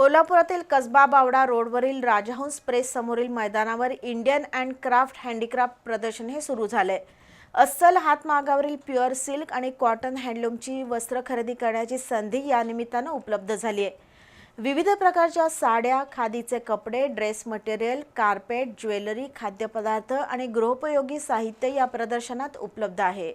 कोल्हापुरातील कसबा बावडा रोडवरील राजहंस प्रेस समोरील मैदानावर इंडियन अँड क्राफ्ट हँडीक्राफ्ट प्रदर्शन हे सुरू झाले. अस्सल हातमागावरील प्युअर सिल्क आणि कॉटन हँडलूमची वस्त्र खरेदी करण्याची संधी या निमित्तानं उपलब्ध झाली आहे. विविध प्रकारच्या साड्या खादीचे कपडे ड्रेस मटेरियल कार्पेट ज्वेलरी खाद्यपदार्थ आणि गृहोपयोगी साहित्य या प्रदर्शनात उपलब्ध आहे.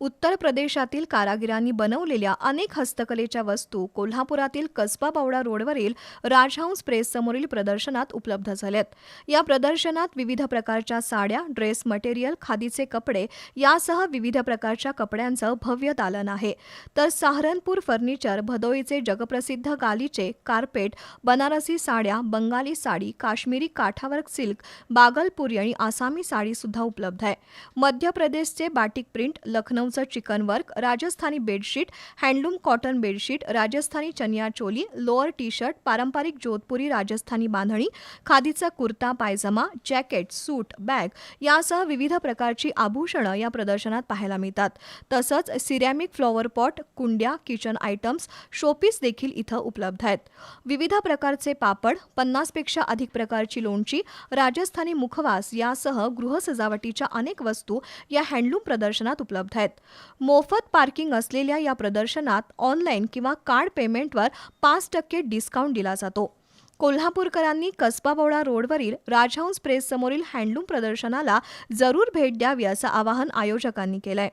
उत्तर प्रदेशातील कारागिरांनी बनवलेल्या अनेक हस्तकलेच्या वस्तू कोल्हापुरातील कसबा बावडा रोडवरील राजहंस प्रेस समोरील प्रदर्शनात उपलब्ध झाल्यात. या प्रदर्शनात विविध प्रकारच्या साड्या ड्रेस मटेरियल खादीचे कपडे यासह विविध प्रकारच्या कपड्यांचं भव्य दालन आहे. तर सहारनपूर फर्निचर भदोईचे जगप्रसिद्ध गालीचे कार्पेट बनारसी साड्या बंगाली साडी काश्मीरी काठावर सिल्क बागलपुरी आणि आसामी साडी सुद्धा उपलब्ध आहे. मध्य प्रदेशचे batik print Lucknow लखनौचं chikan work Rajasthani bedsheet handloom cotton bedsheet Rajasthani chaniya choli lower T shirt पारंपरिक जोधपुरी राजस्थानी बांधणी खादीचा kurta pyjama jacket suit bag यासह विविध प्रकारची आभूषणं या प्रदर्शनात पाहायला मिळतात. तसंच सिरॅमिक फ्लॉवर पॉट कुंड्या किचन आयटम्स शोपीस देखील इथं उपलब्ध आहेत. विविध प्रकारचे पापड पन्नासपेक्षा अधिक प्रकारची लोणची राजस्थानी मुखवास यासह गृहसजावटीच्या अनेक वस्तू या हँडलूम प्रदर्शनात उपलब्ध आहेत. मोफत पार्किंग असलेल्या या प्रदर्शनात ऑनलाईन किंवा कार्ड पेमेंटवर पाच टक्के डिस्काउंट दिला जातो. कोल्हापूरकरांनी कसबाबोडा रोडवरील राजहंस प्रेस समोरील हँडलूम प्रदर्शनाला जरूर भेट द्यावी असं आवाहन आयोजकांनी केलंय.